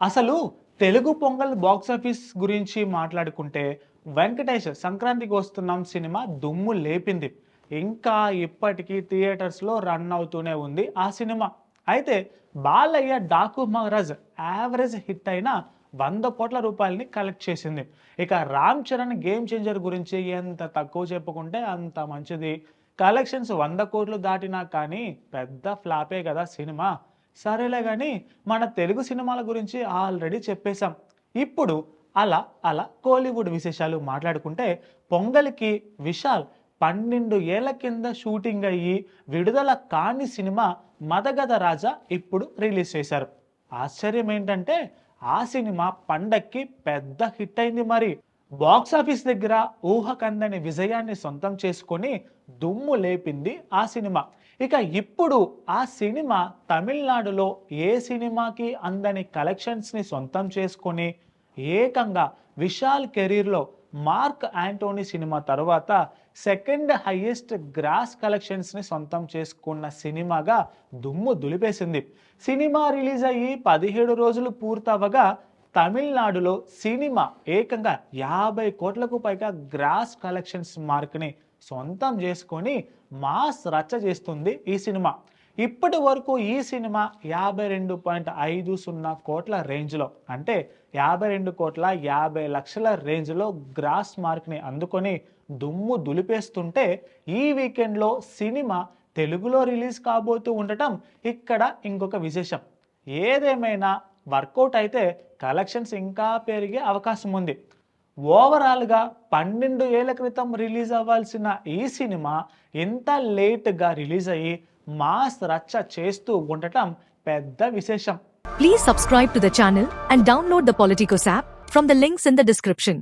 అసలు Telugu pongal box office గురించి మాట్లాడుకుంటే వెంకటేష్ సంక్రాంతికి వస్తున్నాం సినిమా దుమ్ము లేపింది. ఇంకా ఇప్పటికీ థియేటర్స్లో రన్ అవుతూనే ఉంది ఆ సినిమా. అయితే బాలయ్య డాకు మహారాజ్ యావరేజ్ హిట్ అయిన వంద కోట్ల రూపాయలని కలెక్ట్ చేసింది. ఇక రామ్ చరణ్ గేమ్ చేంజర్ గురించి ఎంత తక్కువ చెప్పుకుంటే అంత మంచిది. కలెక్షన్స్ వంద కోట్లు దాటినా కానీ పెద్ద ఫ్లాపే కదా సినిమా. సరేలే కానీ మన తెలుగు సినిమాల గురించి ఆల్రెడీ చెప్పేశాం. ఇప్పుడు అలా అలా కోలీవుడ్ విశేషాలు మాట్లాడుకుంటే పొంగల్కి విశాల్ పన్నెండు ఏళ్ళ కింద షూటింగ్ అయ్యి విడుదల కాని సినిమా మదగద రాజా ఇప్పుడు రిలీజ్ చేశారు. ఆశ్చర్యం ఏంటంటే ఆ సినిమా పండక్కి పెద్ద హిట్ అయింది మరి. బాక్స్ ఆఫీస్ దగ్గర ఊహకందని విజయాన్ని సొంతం చేసుకొని దుమ్ము లేపింది ఆ సినిమా. ఇక ఇప్పుడు ఆ సినిమా తమిళనాడులో ఏ సినిమాకి అందని కలెక్షన్స్ని సొంతం చేసుకొని ఏకంగా విశాల్ కెరీర్లో మార్క్ యాంటోనీ సినిమా తర్వాత సెకండ్ హైయెస్ట్ గ్రాస్ కలెక్షన్స్ని సొంతం చేసుకున్న సినిమాగా దుమ్ము దులిపేసింది. సినిమా రిలీజ్ అయ్యి పదిహేడు రోజులు పూర్తవగా తమిళనాడులో సినిమా ఏకంగా యాభై కోట్లకు పైగా గ్రాస్ కలెక్షన్స్ మార్క్ని సొంతం చేసుకొని మాస్ రచ్చ చేస్తుంది ఈ సినిమా. ఇప్పటి వరకు ఈ సినిమా యాభై రెండు పాయింట్ ఐదు సున్నా కోట్ల రేంజ్లో అంటే యాభై రెండు కోట్ల యాభై లక్షల రేంజ్లో గ్రాస్ మార్క్ని అందుకొని దుమ్ము దులిపేస్తుంటే ఈ వీకెండ్లో సినిమా తెలుగులో రిలీజ్ కాబోతూ ఉండటం ఇక్కడ ఇంకొక విశేషం. ఏదేమైనా వర్కౌట్ అయితే కలెక్షన్స్ ఇంకా పెరిగే అవకాశం ఉంది. ఓవరాల్గా పన్నెండు ఏళ్ళ క్రితం రిలీజ్ అవ్వాల్సిన ఈ సినిమా ఇంత లేట్గా రిలీజ్ అయ్యి మాస్ రచ్చ చేస్తూ ఉండటం పెద్ద విశేషం. Please subscribe to the channel and download the Politicos app from the links in the description